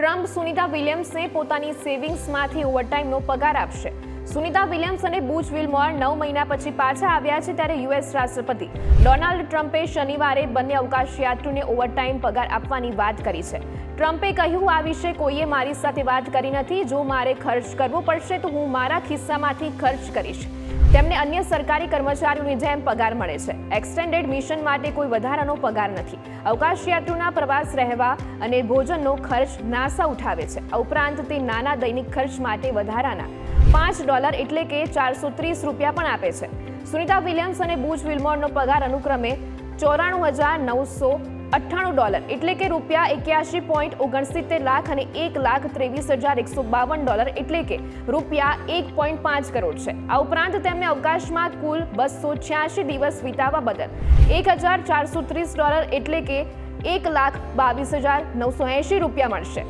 Trump Sunita વિલિયમ્સને પોતાની સેવિંગ્સમાંથી ઓવરટાઈમનો પગાર આપશે. સુનિતા વિલિયમ્સ અને બુચ વિલમોર નવ મહિના પછી પાછા આવ્યા છે ત્યારે યુએસ રાષ્ટ્રપતિ. ડોનાલ્ડ ટ્રમ્પે શનિવારે બંને અવકાશયાત્રીઓને ઓવરટાઈમ પગાર આપવાની વાત કરી છે. ટ્રમ્પે કહ્યું, આ વિશે કોઈએ મારી સાથે વાત કરી નથી. જો મારે ખર્ચ કરવો પડશે, તો હું મારા ખિસ્સામાંથી ખર્ચ કરીશ. તેમને અન્ય સરકારી કર્મચારીઓની જેમ પગાર મળે છે. એક્સટેન્ડેડ મિશન માટે કોઈ વધારાનો પગાર નથી. અવકાશયાત્રીઓના પ્રવાસ રહેવા અને ભોજનનો ખર્ચ નાસા ઉઠાવે છે. ઉપરાંત તે નાના દૈનિક ખર્ચ માટે વધારાના પાંચ ડોલર એટલે કે ચારસો ત્રીસ રૂપિયા પણ આપે છે. સુનિતા વિલિયમ્સ અને બુચ વિલમોરનો પગાર અનુક્રમે ચોરાણું હજાર નવસો અઠ્ઠાણું ડોલર એટલે કે રૂપિયા એક્યાસી પોઈન્ટ ઓગણસિત્તેર લાખ અને એક લાખ ત્રેવીસ હજાર એકસો બાવન ડોલર એટલે કે રૂપિયા એક પોઈન્ટ પાંચ કરોડ છે. આ ઉપરાંત તેમને અવકાશમાં કુલ બસો છ્યાસી દિવસ વિતાવવા બદલ એક હજાર ચારસો ત્રીસ ડોલર એટલે કે એક લાખ બાવીસ હજાર નવસો એંશી રૂપિયા મળશે.